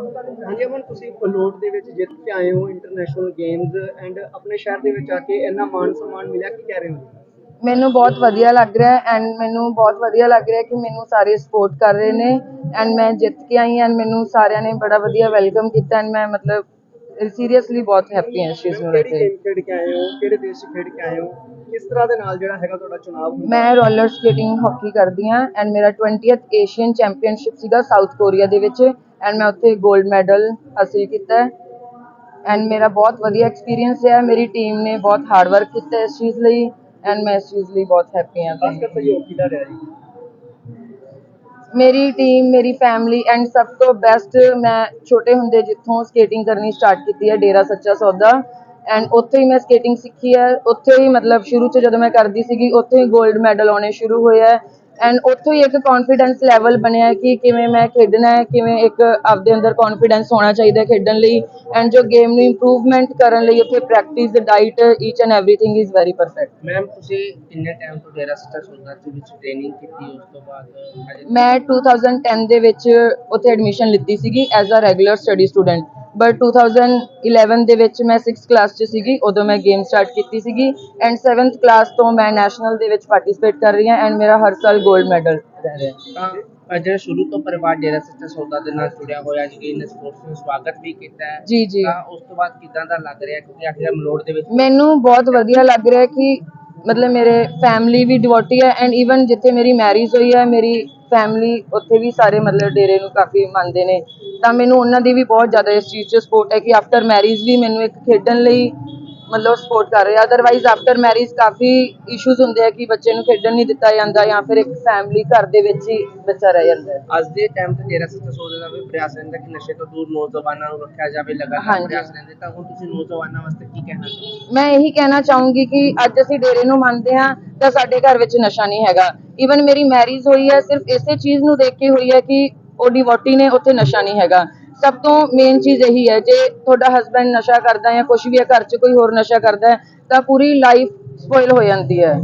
ਹਾਂਜੀ ਅਮਨ, ਤੁਸੀਂ ਪਲੋਟ ਦੇ ਵਿੱਚ ਜਿੱਤ ਕੇ ਆਏ ਹੋ ਇੰਟਰਨੈਸ਼ਨਲ ਗੇਮਸ ਐਂਡ ਆਪਣੇ ਸ਼ਹਿਰ ਦੇ ਵਿੱਚ ਆ ਕੇ ਇੰਨਾ ਮਾਣ ਸਨਮਾਨ ਮਿਲਿਆ, ਕੀ ਕਹਿ ਰਹੇ ਹੋ? ਮੈਨੂੰ ਬਹੁਤ ਵਧੀਆ ਲੱਗ ਰਿਹਾ ਹੈ ਐਂਡ ਮੈਨੂੰ ਬਹੁਤ ਵਧੀਆ ਲੱਗ ਰਿਹਾ ਕਿ ਮੈਨੂੰ ਸਾਰੇ ਸਪੋਰਟ ਕਰ ਰਹੇ ਨੇ ਐਂਡ ਮੈਂ ਜਿੱਤ ਕੇ ਆਈ ਐਂਡ ਮੈਨੂੰ ਸਾਰਿਆਂ ਨੇ ਬੜਾ ਵਧੀਆ ਵੈਲਕਮ ਕੀਤਾ ਐਂਡ ਮੈਂ ਮਤਲਬ ਸੀਰੀਅਸਲੀ ਬਹੁਤ ਹੈਪੀ ਹਾਂ ਇਸ ਚੀਜ਼ ਨੂੰ ਲੈ ਕਿਹੜੀ ਕੇ ਗੇਮ ਖੇਡ ਕੇ ਆਏ ਹੋ? ਕਿਹੜੇ ਦੇਸ਼ 'ਚ ਖੇਡ ਕੇ ਆਏ ਹੋ? ਕਿਸ ਤਰ੍ਹਾਂ ਦੇ ਨਾਲ ਜਿਹੜਾ ਹੈਗਾ ਤੁਹਾਡਾ ਚੁਣਾਵ ਹੁੰਦਾ? ਮੈਂ ਰੋਲਰ ਸਕੇਟਿੰਗ ਹਾਕੀ ਕਰਦੀ ਹਾਂ ਐਂਡ ਮੇਰਾ 20th ਏਸ਼ੀਅਨ ਚੈਂਪੀਅਨਸ਼ਿਪ ਸੀਗਾ ਸਾਊਥ ਕੋਰੀਆ ਦੇ ਵਿੱਚ ਐਂਡ ਮੈਂ ਉੱਥੇ 골ਡ ਮੈਡਲ ਹਾਸਿਲ ਕੀਤਾ ਐਂਡ ਮੇਰਾ ਬਹੁਤ ਵਧੀਆ ਐਕਸਪੀਰੀਅੰਸ ਰਿਹਾ। ਮੇਰੀ ਟੀਮ ਨੇ ਬਹੁਤ ਹਾਰਡ ਵਰਕ ਕੀਤਾ ਇਸ ਚੀਜ਼ ਲਈ ਐਂਡ ਮੈਂ ਇਸ ਚੀਜ਼ ਲਈ ਬਹੁਤ ਹੈਪੀ ਹਾਂ। ਖਾਸ ਕਰ ਸਹਿਯੋਗ ਕਿਹਦਾ ਰਿਹਾ ਜੀ। ਮੇਰੀ ਟੀਮ ਮੇਰੀ ਫੈਮਿਲੀ ਐਂਡ ਸਭ ਤੋਂ ਬੈਸਟ ਮੈਂ ਛੋਟੇ ਹੁੰਦੇ ਜਿੱਥੋਂ ਸਕੇਟਿੰਗ ਕਰਨੀ ਸਟਾਰਟ ਕੀਤੀ ਹੈ, ਡੇਰਾ ਸੱਚਾ ਸੌਦਾ। ਐਂਡ ਉੱਥੇ ਹੀ ਮੈਂ ਸਕੇਟਿੰਗ ਸਿੱਖੀ ਹੈ। ਉੱਥੇ ਹੀ ਮਤਲਬ ਸ਼ੁਰੂ ਚ ਜਦੋਂ ਮੈਂ ਕਰਦੀ ਸੀਗੀ, ਉੱਥੇ ਹੀ 골ਡ ਮੈਡਲ ਆਉਣੇ ਸ਼ੁਰੂ ਹੋਏ ਹੈ। ਐਂਡ ਉੱਥੋਂ ਹੀ ਇੱਕ ਕੌਨਫੀਡੈਂਸ ਲੈਵਲ ਬਣਿਆ ਕਿ ਕਿਵੇਂ ਮੈਂ ਖੇਡਣਾ ਹੈ ਕਿਵੇਂ ਇੱਕ ਆਪਦੇ ਅੰਦਰ ਕੌਨਫੀਡੈਂਸ ਹੋਣਾ ਚਾਹੀਦਾ ਖੇਡਣ ਲਈ ਐਂਡ ਜੋ ਗੇਮ ਨੂੰ ਇੰਪਰੂਵਮੈਂਟ ਕਰਨ ਲਈ ਉੱਥੇ practice diet each and everything is very perfect ma'am ਤੁਸੀਂ ਕਿੰਨੇ ਟਾਈਮ ਤੋਂ ਡੇਰਾ ਸੱਚਾ ਸੌਦਾ ਦੇ ਵਿੱਚ ਟ੍ਰੇਨਿੰਗ ਕੀਤੀ ਉਸ ਤੋਂ ਬਾਅਦ ਮੈਂ 2010 ਦੇ ਵਿੱਚ ਉੱਥੇ ਐਡਮਿਸ਼ਨ ਲਿੱਤੀ ਸੀਗੀ as a regular study student but 2011 ਦੇ ਵਿੱਚ ਮੈਂ 6th ਕਲਾਸ 'ਚ ਸੀਗੀ ਉਦੋਂ ਮੈਂ ਗੇਮ ਸਟਾਰਟ ਕੀਤੀ ਸੀਗੀ ਐਂਡ 7th ਕਲਾਸ ਤੋਂ ਮੈਂ ਨੈਸ਼ਨਲ ਦੇ ਵਿੱਚ ਪਾਰਟਿਸਿਪੇਟ ਕਰ ਰਹੀ ਹਾਂ ਐਂਡ ਮੇਰਾ ਹਰ ਸਾਲ 골ਡ ਮੈਡਲ ਰਹਿ ਰਿਹਾ ਤਾਂ ਅ ਜਿਹੜਾ ਸ਼ੁਰੂ ਤੋਂ ਪਰਿਵਾਰ ਡੇਰਾ ਸੱਚਾ ਸੌਦਾ ਦੇ ਨਾਲ ਜੁੜਿਆ ਹੋਇਆ ਜੀ ਇਹਨੇ ਸਪੋਰਟਸ ਨੂੰ ਸਵਾਗਤ ਵੀ ਕੀਤਾ ਹੈ। ਜੀ ਜੀ। ਤਾਂ ਉਸ ਤੋਂ ਬਾਅਦ ਕਿਦਾਂ ਦਾ ਲੱਗ ਰਿਹਾ? ਕਿਉਂਕਿ ਆਖਿਰ ਮਲੋੜ ਦੇ ਵਿੱਚ ਮੈਨੂੰ ਬਹੁਤ ਵਧੀਆ ਲੱਗ ਰਿਹਾ ਕਿ ਮਤਲਬ ਮੇਰੇ ਫੈਮਿਲੀ ਵੀ ਡਿਵੋਟੀ ਹੈ ਐਂਡ ਈਵਨ ਜਿੱਥੇ ਮੇਰੀ ਮੈਰਿਜ ਹੋਈ ਹੈ ਮੇਰੀ ਫੈਮਿਲੀ ਉੱਥੇ ਵੀ ਸਾਰੇ ਮਤਲਬ ਡੇਰੇ ਨੂੰ ਕਾਫੀ ਮੰਨਦੇ ਨੇ। ਤਾਂ ਮੈਨੂੰ ਉਹਨਾਂ ਦੀ ਵੀ ਬਹੁਤ ਜ਼ਿਆਦਾ ਇਸ ਚੀਜ਼ 'ਚ ਸਪੋਰਟ ਹੈ ਕਿ ਆਫਟਰ ਮੈਰਿਜ ਵੀ ਮੈਨੂੰ ਇੱਕ ਖੇਡਣ ਲਈ ਮਤਲਬ ਸਪੋਰਟ ਕਰ ਰਹੇ। ਅਦਰਵਾਈਜ਼ ਆਫਟਰ ਮੈਰਿਜ ਕਾਫੀ ਇਸ਼ੂਜ਼ ਹੁੰਦੇ ਆ ਕਿ ਬੱਚੇ ਨੂੰ ਖੇਡਣ ਨਹੀਂ ਦਿੱਤਾ ਜਾਂਦਾ ਜਾਂ ਫਿਰ ਇੱਕ ਫੈਮਿਲੀ ਘਰ ਦੇ ਵਿੱਚ ਹੀ ਬੱਚਾ ਰਹਿ ਜਾਂਦਾ ਹੈ। ਅੱਜ ਦੇ ਟਾਈਮ ਤੇ ਡੇਰਾ ਸੱਚਾ ਸੌਦਾ ਦਾ ਵੀ ਪ੍ਰਯਾਸ ਰਹਿੰਦਾ ਕਿ ਨਸ਼ੇ ਤੋਂ ਦੂਰ ਨੌਜਵਾਨਾਂ ਨੂੰ ਰੱਖਿਆ ਜਾਵੇ ਲਗਾਤਾਰ ਹਾਂਜੀ। ਪ੍ਰਯਾਸ ਰਹਿੰਦੇ। ਤਾਂ ਹੁਣ ਤੁਸੀਂ ਨੌਜਵਾਨਾਂ ਵਾਸਤੇ ਕੀ ਕਹਿਣਾ ਚਾਹੋਗੇ? ਮੈਂ ਇਹੀ ਕਹਿਣਾ ਚਾਹੂੰਗੀ ਕਿ ਅੱਜ ਅਸੀਂ ਡੇਰੇ ਨੂੰ ਮੰਨਦੇ ਹਾਂ ਤਾਂ ਸਾਡੇ ਘਰ ਵਿੱਚ ਨਸ਼ਾ ਨਹੀਂ ਹੈਗਾ। ਈਵਨ ਮੇਰੀ ਮੈਰਿਜ ਹੋਈ ਹੈ ਸਿਰਫ ਇਸੇ ਚੀਜ਼ ਨੂੰ ਦੇਖ ਕੇ ਹੋਈ ਹੈ ਕਿ ਉਹ ਡਿਵੋਟੀ ਨੇ ਉੱਥੇ ਨਸ਼ਾ ਨਹੀਂ ਹੈਗਾ। ਸਭ ਤੋਂ ਮੇਨ ਚੀਜ਼ ਇਹੀ ਹੈ, ਜੇ ਤੁਹਾਡਾ ਹਸਬੰਡ ਨਸ਼ਾ ਕਰਦਾ ਹੈ ਜਾਂ ਕੁਝ ਵੀ ਹੈ, ਘਰ 'ਚ ਕੋਈ ਹੋਰ ਨਸ਼ਾ ਕਰਦਾ ਹੈ, ਤਾਂ ਪੂਰੀ ਲਾਈਫ ਸਪੋਇਲ ਹੋ ਜਾਂਦੀ ਹੈ।